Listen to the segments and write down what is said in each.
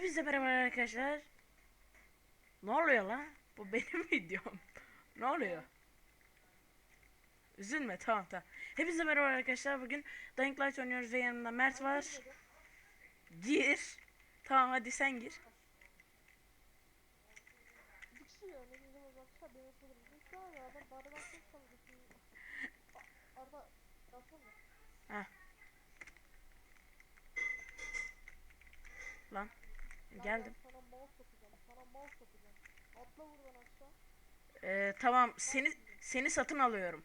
Hepinize merhaba arkadaşlar. Ne oluyor lan? Bu benim videom. ne oluyor? Üzülme tamam tamam. Hepinize merhaba arkadaşlar. Bugün Dying Light oynuyoruz ve yanımda Mert var. Gir. Tamam hadi sen gir. Heh. Lan. Geldim. Sana mouse sokacağım. Sana mouse sokacağım. Atla buradan aşağı. Ee, tamam seni seni satın alıyorum.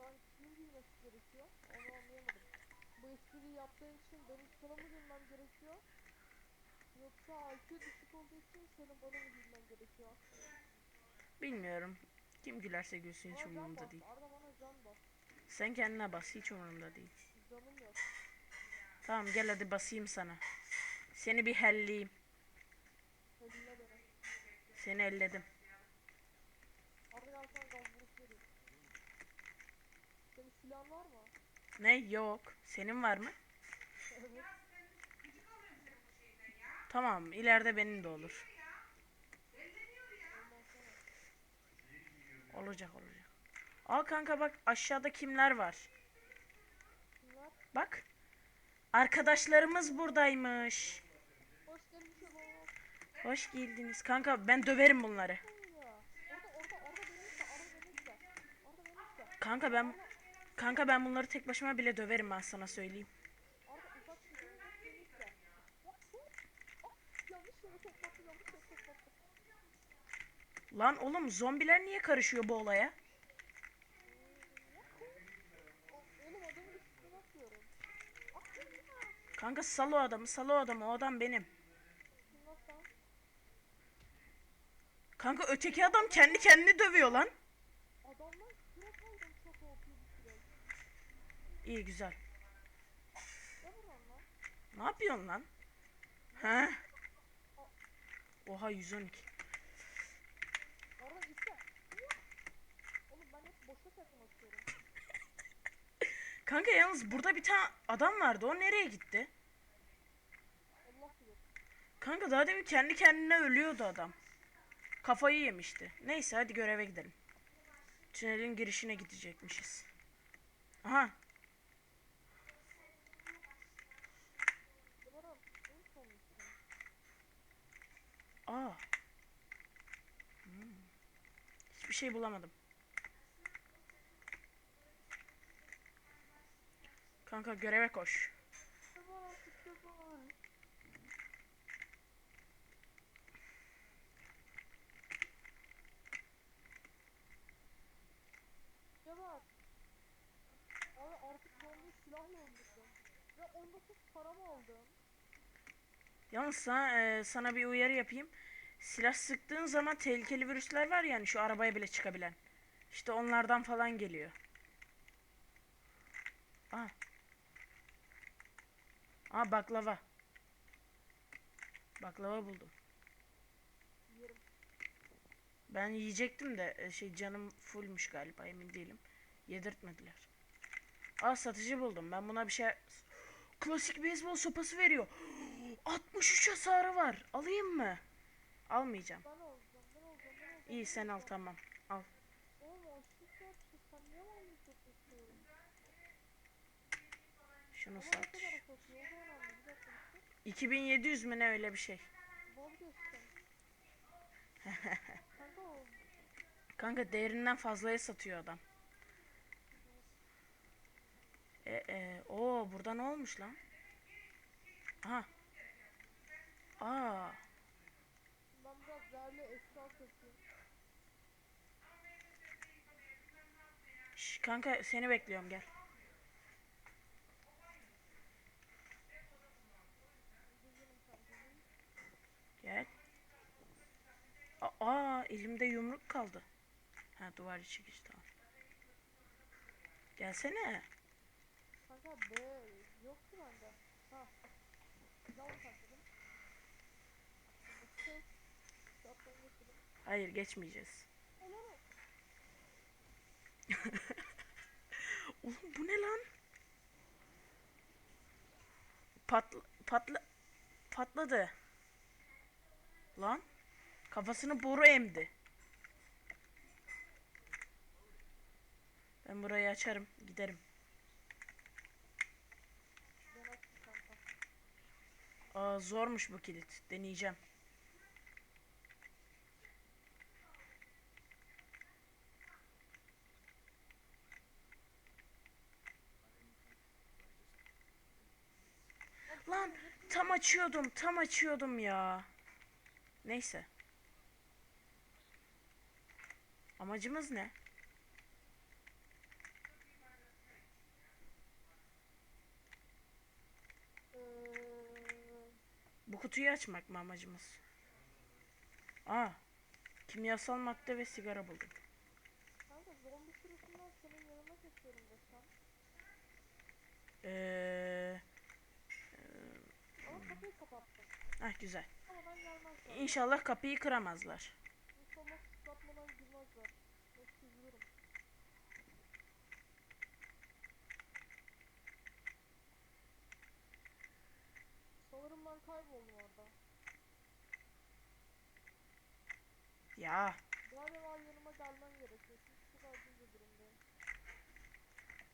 Ben kimin girmesi gerekiyor? Onu anlayamadım. Bu espriyi yaptığın için benim sana mı girmem gerekiyor? Yoksa IQ düşük olduğu için senin bana mı girmen gerekiyor? Bilmiyorum. Kim gülerse gülsün hiç Bana can umurumda bas. değil. Arda bana can bas. Sen kendine bas hiç umurumda değil. Tamam gel hadi basayım sana. Seni bir beni. Seni elledim. Senin? Ne? Yok. Senin var mı? Tamam. ileride benim de olur. Olacak olacak. Al kanka bak aşağıda kimler var. Bak. Arkadaşlarımız buradaymış. Hoş geldiniz. Kanka ben döverim bunları. Kanka ben kanka ben bunları tek başıma bile döverim ben sana söyleyeyim. Lan oğlum zombiler niye karışıyor bu olaya? Ah, Oğlum adamın üstüne bakıyorum. Ah ya. Kanka sal o adamı sal o adamı o adam benim. Kanka öteki adam kendi kendini dövüyor lan. İyi güzel. Ne yapıyorsun lan? He? Oha 112. Kanka yalnız burada bir tane adam vardı. O nereye gitti? Kanka daha demin kendi kendine ölüyordu adam. Kafayı yemişti. Neyse hadi göreve gidelim. Tünelin girişine gidecekmişiz. Aha. Aa. Hmm. Hiçbir şey bulamadım. Kanka göreve koş. Baran çıktı Baran. Ya bak. Abi artık zombi silahla öldürdüm. Ve 19 paramı aldım. Yalnız sana, e, sana bir uyarı yapayım. Silah sıktığın zaman tehlikeli virüsler var yani şu arabaya bile çıkabilen. İşte onlardan falan geliyor. Aa. Aa baklava. Baklava buldum. Yerim. Ben yiyecektim de e, şey canım fullmüş galiba emin değilim. Yedirtmediler. Aa satıcı buldum. Ben buna bir şey Klasik beyzbol sopası veriyor. 63 hasarı var. Alayım mı? Almayacağım. Ben alacağım, ben alacağım, ben alacağım. İyi sen al tamam. Al. Şunu sat. Kadar satıyor? O da önemli. Bir dakika. bir dakika. 2700 mü ne öyle bir şey. Kanka değerinden fazlaya satıyor adam. E, e, o burada ne olmuş lan? Aha. Aa. ben biraz değerli eşya satayım. Şş, kanka seni bekliyorum gel. Gel. Aa elimde yumruk kaldı. Ha duvar içi geç tamam. Gelsene. Kanka B yok ki bende. Ha. Hayır geçmeyeceğiz. Oğlum bu ne lan? patla patla patladı. Lan kafasını boru emdi. Ben burayı açarım, giderim. Aa zormuş bu kilit. Deneyeceğim. Lan tam açıyordum, tam açıyordum ya. Neyse. Amacımız ne? Bu kutuyu açmak mı amacımız? Aa, kimyasal madde ve sigara buldum. Kanka zombi sürüsünden senin yanına geçiyorum desem. Ee, Ama kapıyı kapattım. ah güzel. İnşallah kapıyı kıramazlar. İnşallah girmezler. Sanırım ben kayboldum orada. Ya Galiba yanıma gelmen gerekiyor. Çünkü çok acil bir durumdayım.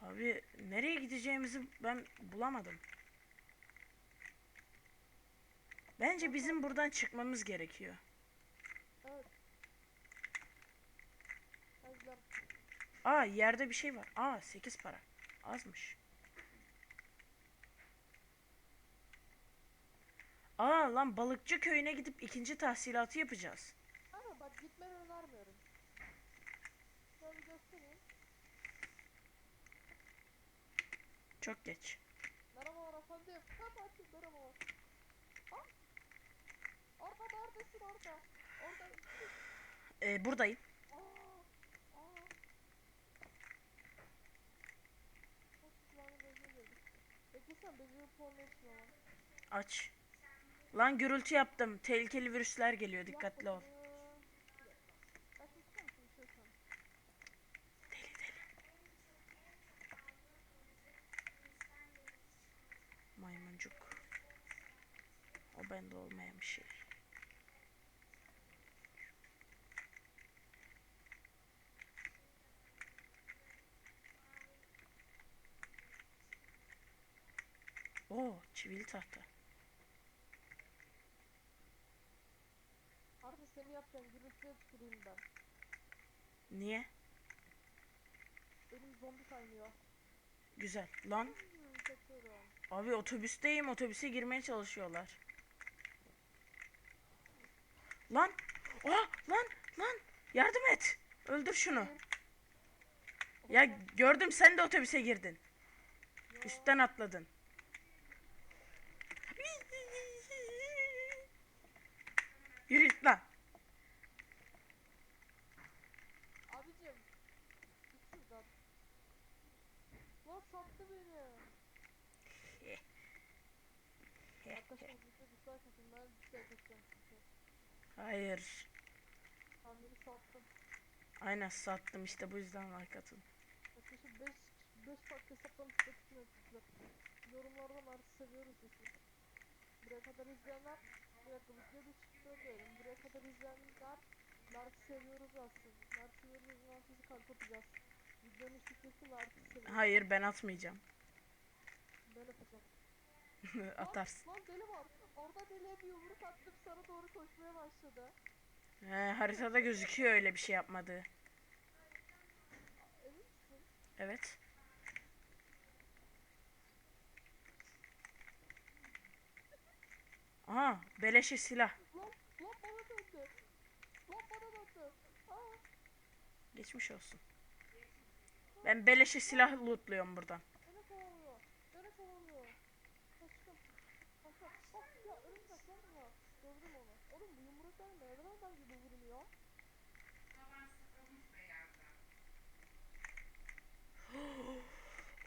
abi nereye gideceğimizi ben bulamadım. Bence bizim buradan çıkmamız gerekiyor. Evet. Aa yerde bir şey var. Aa 8 para. Azmış. Aa lan balıkçı köyüne gidip ikinci tahsilatı yapacağız. Ama bak gitmeni önermiyorum. Şöyle göstereyim. Çok geç. Ee, buradayım. Aç. Lan gürültü yaptım. Tehlikeli virüsler geliyor. Dikkatli ol. Deli deli. Maymuncuk. O bende olmayan bir şey. Oo, çivili tahta. Artık seni yapacağım. Gürültüye tüküreyim ben. Niye? Benim zombi kaynıyor. Güzel. Lan Hmm, abi otobüsteyim. Otobüse girmeye çalışıyorlar. Lan! Aa, lan! Lan! Yardım et! Öldür şunu. Ya gördüm sen de otobüse girdin. Üstten atladın. Yürü git lan. Abicim. Git şuradan. Lan sattı beni. Arkadaşlar bize. Ben. Hayır. Ben beni sattım. Aynen sattım işte bu yüzden like atın. Arkadaşlar 5 5 farklı hesaptan ettiler. Yorumlardan artı seviyoruz sizi. Buraya kadar izleyenler bir dakika videoda çıktı diyelim. Buraya kadar izleyenler Mert'i seviyoruz aslında. Mert'i seviyoruz zaman sizi. Videonun şifresi seviyoruz. Hayır ben atmayacağım. Ben yapacağım. Atarsın. Lan, lan deli var. Orada deliye bir yumruk attım sana doğru koşmaya başladı. He, haritada gözüküyor öyle bir şey yapmadığı. Evet. Aha beleşe silah. Lan, bana döndü. Lan bana döndü. Geçmiş olsun. Ben beleşe silah lootluyorum buradan.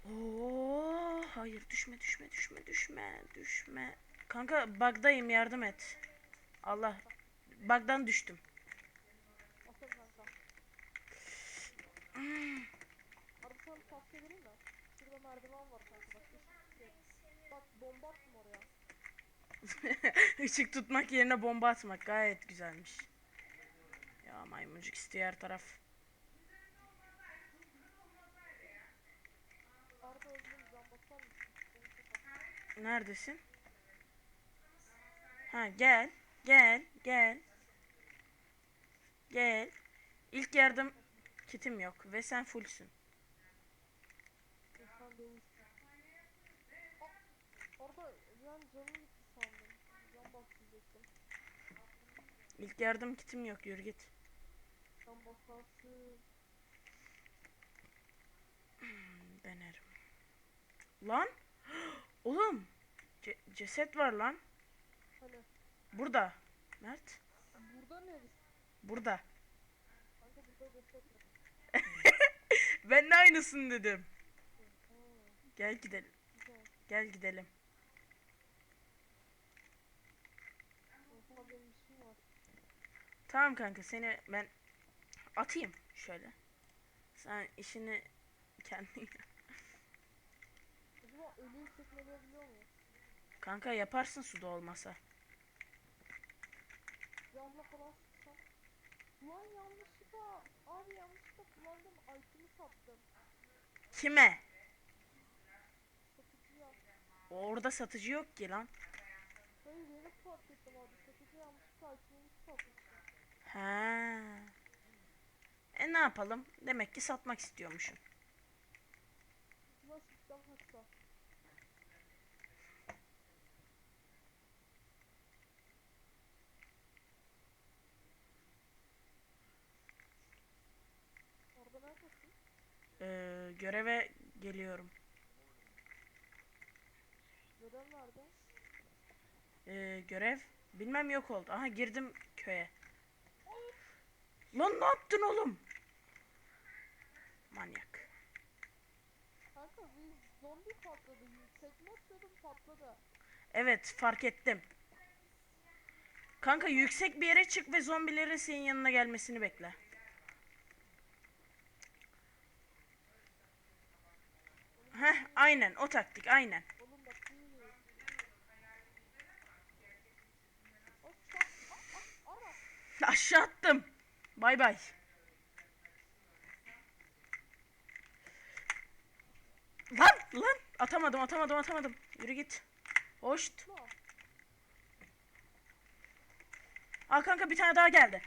Hayır düşme düşme düşme düşme düşme. Kanka bug'dayım yardım et. Allah. Bug'dan düştüm. Işık tutmak yerine bomba atmak gayet güzelmiş. Ya maymuncuk istiyor her taraf. Neredesin? Ha gel. Gel. Gel. Gel. İlk yardım kitim yok ve sen fullsün. Basacaktım. İlk yardım kitim yok yürü git. Denerim. Lan. Oğlum. Ce- ceset var lan. Hani Burada. Mert. burada neresi? Burada. Kanka burada göstermiyor. Ben de aynısını dedim. Gel gidelim. güzel. Gel gidelim. Oha benim işim var. Tamam kanka seni ben atayım şöyle. Sen işini kendin yap. Acaba tekmeleyebiliyor muyum? Kanka yaparsın suda olmasa. Yanına sıksam. Ulan yanlışlıkla. Abi yanlışlıkla kullandım. Item'i sattım. Kime? Satıcıya. Orada satıcı yok ki lan. Hayır yeni fark ettim abi. Satıcı yanlışlıkla item'imi satmıştı. Ha. E ne yapalım? Demek ki satmak istiyormuşum. Kutuma sıktım hatta. Orada neredesin? Ee, göreve geliyorum. Görev nerede? Ee, görev bilmem yok oldu. Aha girdim köye. Lan ne yaptın oğlum? Manyak. Kanka bir zombi patladı. Tekme atıyordum patladı. Evet fark ettim. Kanka yüksek bir yere çık ve zombilerin senin yanına gelmesini bekle. Heh aynen o taktik aynen. Aşağı attım. Bay bay. Lan lan atamadım atamadım atamadım. Yürü git. Ulan. Aa kanka bir tane daha geldi.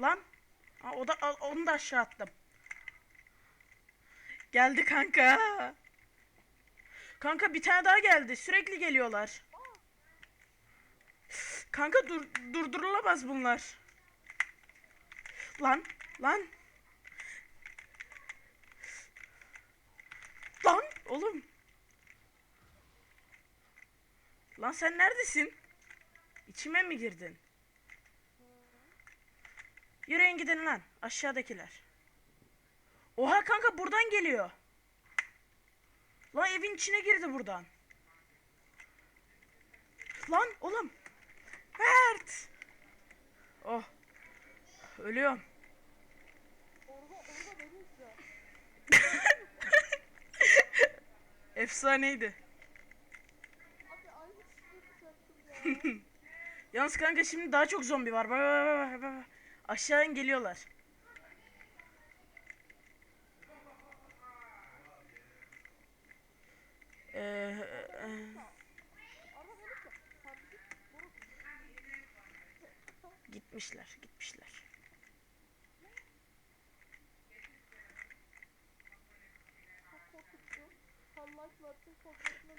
Lan. Aa, o da al- onu da aşağı attım. Geldi kanka. Kanka bir tane daha geldi. Sürekli geliyorlar. Kanka dur durdurulamaz bunlar. Lan lan. Lan oğlum. Lan sen neredesin? İçime mi girdin? Yürüyün gidin lan. Aşağıdakiler. Oha kanka buradan geliyor. Lan evin içine girdi buradan. Lan oğlum. Mert. Oh. Ölüyorum. Efsaneydi. Yalnız kanka şimdi daha çok zombi var. Bak bak bak bak, bak. Aşağı in geliyorlar. Ee, e, Arda neresi? Sen bir git. Buruk. gitmişler, gitmişler. Çok korkutucu. Sen like versin korkmasına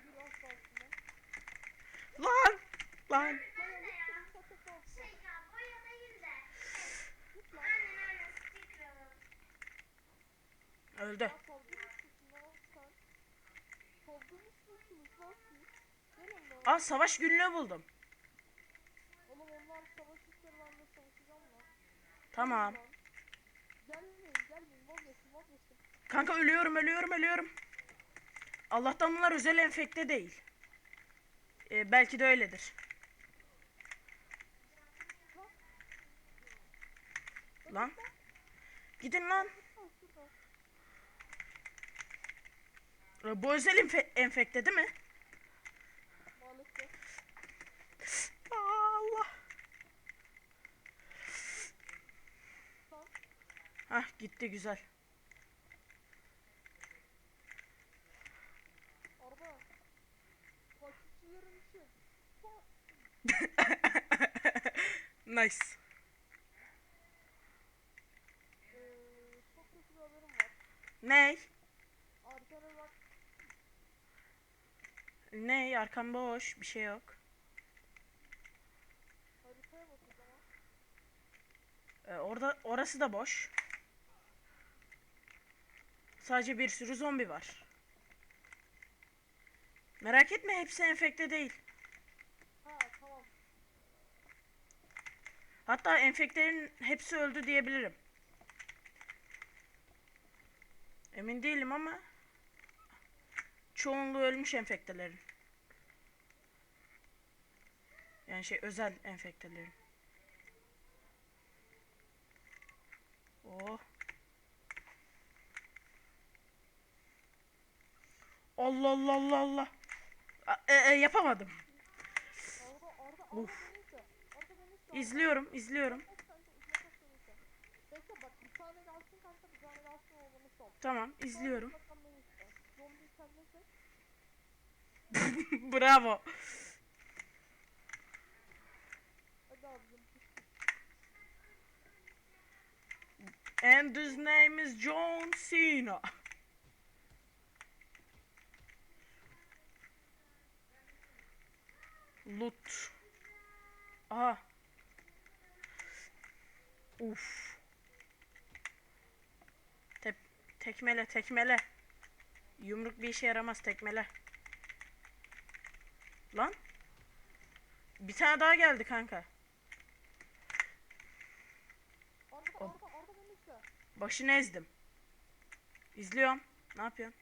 bir asla altında. Lan! Lan! Lan yanlış bir saçak olsun. Şey ya boya değil de. Git lan. Aynen aynen sticker alalım. Öldü. Ya salgın üstüsün lan sen. Salgın üstüsünüz lan siz. Gelin lan. Aa savaş günlüğü buldum. Oğlum onlar savaş ister ben de savaşacağım lan. Tamam. Gelmeyin gelmeyin vazgeçtim vazgeçtim. Kanka ölüyorum, ölüyorum, ölüyorum. Allah'tan bunlar özel enfekte değil. Ee, belki de öyledir. Lan. Gidin lan. Ha şurada. E, Bu özel enfe- enfekte değil mi? Allah. Hah gitti güzel. Nice. Ney? Arkana bak. Ney? Arkam boş. Bir şey yok. Haritaya bak o zaman. E, orada orası da boş. Sadece bir sürü zombi var. Merak etme hepsi enfekte değil. Ha tamam. Hatta enfektelerin hepsi öldü diyebilirim. Emin değilim ama çoğunluğu ölmüş enfektelerin. Yani şey özel enfektelerin. Oh. Allah Allah Allah Allah. E, e, yapamadım. Uf. İzliyorum, izliyorum. Bak kanka uzaklaş beni izle. Bekle bak bir tane gelsin kanka bir tane gelsin olmanı son. Tamam, izliyorum. Uzaktan beni izle. Zombi kendine seç. Bravo. Hadi abicim. pis pis. And his name is John Cena. Loot. Aha. Uf. Tep tekmele tekmele. Yumruk bir işe yaramaz tekmele. Lan. Bir tane daha geldi kanka. Arda Oh. Arda Arda beni izle. Başını ezdim. İzliyorum. Ne yapıyorsun?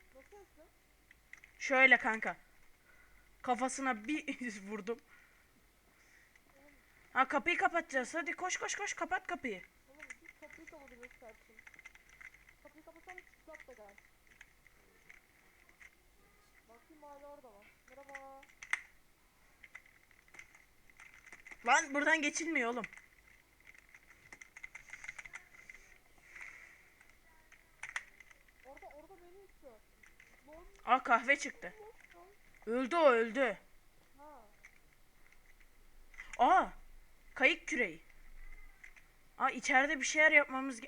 Şöyle kanka. Kafasına bir vurdum. Ha kapıyı kapatacağız. Hadi koş koş koş kapat kapıyı. Oğlum. Lan buradan geçilmiyor oğlum. Orada orada beni izle. Lan Aa kahve çıktı. Öldü o öldü. Aa kayık küreği. Aa içeride bir şeyler yapmamız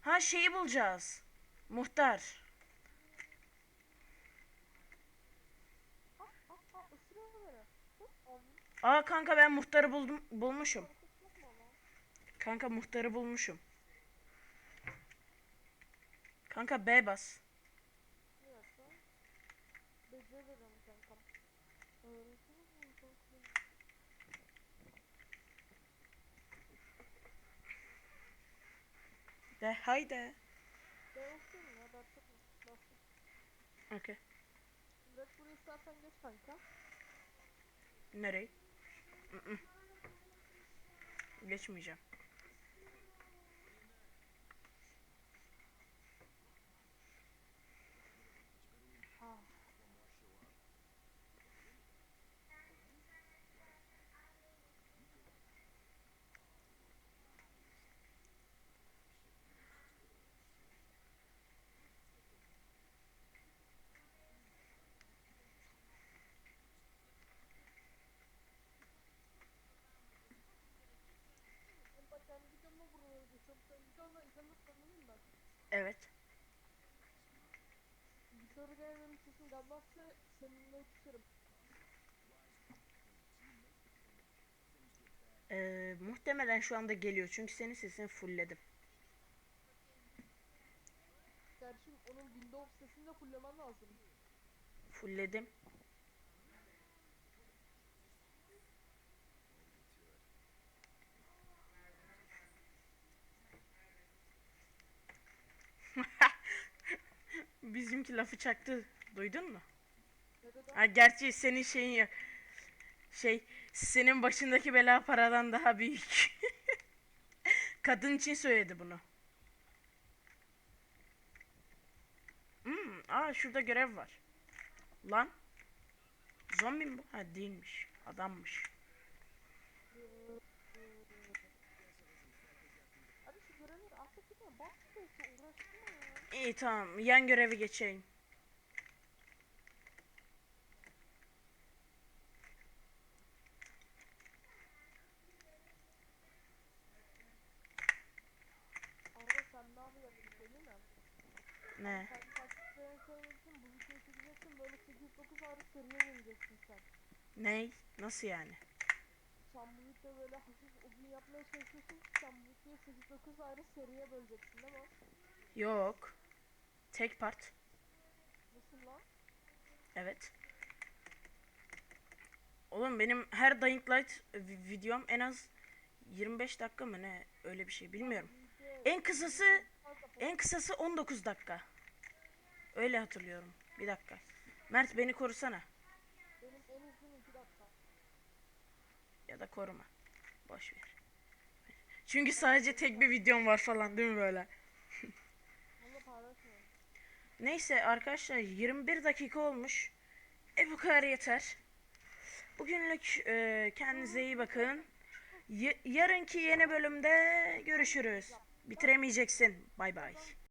Ha şeyi bulacağız. Muhtar. Aa kanka ben muhtarı buldum bulmuşum. Kanka muhtarı bulmuşum. Kanka B bas. Bir dakika. Beceririm kankam. Öğretirim mi kankam? De haydi. Okuyayım ya etme. Bastım. Okey. Direkt buraya istersen geç kanka. Nereye? Geçmeyeceğim. Ha. Oğlum Bak kendi videomda buraya geçiyorum. Sen videonda izlemek zorundayım ben. Evet. Dışarı gelen benim sesim gelmezse seninle küserim. Ee, muhtemelen şu anda geliyor çünkü senin sesini fullledim. Gerçi onun Windows sesini de fulllemen lazım. Fullledim. Bizimki lafı çaktı. Duydun mu? Ha gerçi senin şeyin ya şey senin başındaki bela paradan daha büyük. Kadın için söyledi bunu. Hmm, aa şurada görev var. Lan. Zombi mi bu? Ha değilmiş. Adammış. Abi şu görevleri artık gitme. Bak space'e uğraştırma ya. İyi tamam. Yan görevi geçeyim. Ne yapacaksın söyleyeyim mi? Ne? Sen taktiklerini söylemişsin. Bu videoyu çekeceksin. Böyle 8-9 ayrı seriye böleceksin sen. Ney? Nasıl yani? Sen bu videoda böyle hafif uzun yapmaya çalışıyorsun. Sen bu videoyu 8-9 ayrı seriye böleceksin değil mi? Yok. Tek part. Nasıl lan? Evet. Oğlum benim her Dying Light vi- videom en az 25 dakika mı ne? Öyle bir şey bilmiyorum. En kısası en kısası 19 dakika. Öyle hatırlıyorum. Bir dakika. Mert beni korusana. Benim en uzun 2 dakika. Ya da koruma. Boş ver. Çünkü sadece tek bir videom var falan değil mi böyle? Neyse arkadaşlar 21 dakika olmuş. E bu kadar yeter. Bugünlük e, kendinize iyi bakın. Y- yarınki yeni bölümde görüşürüz. Bitiremeyeceksin. Bay bay.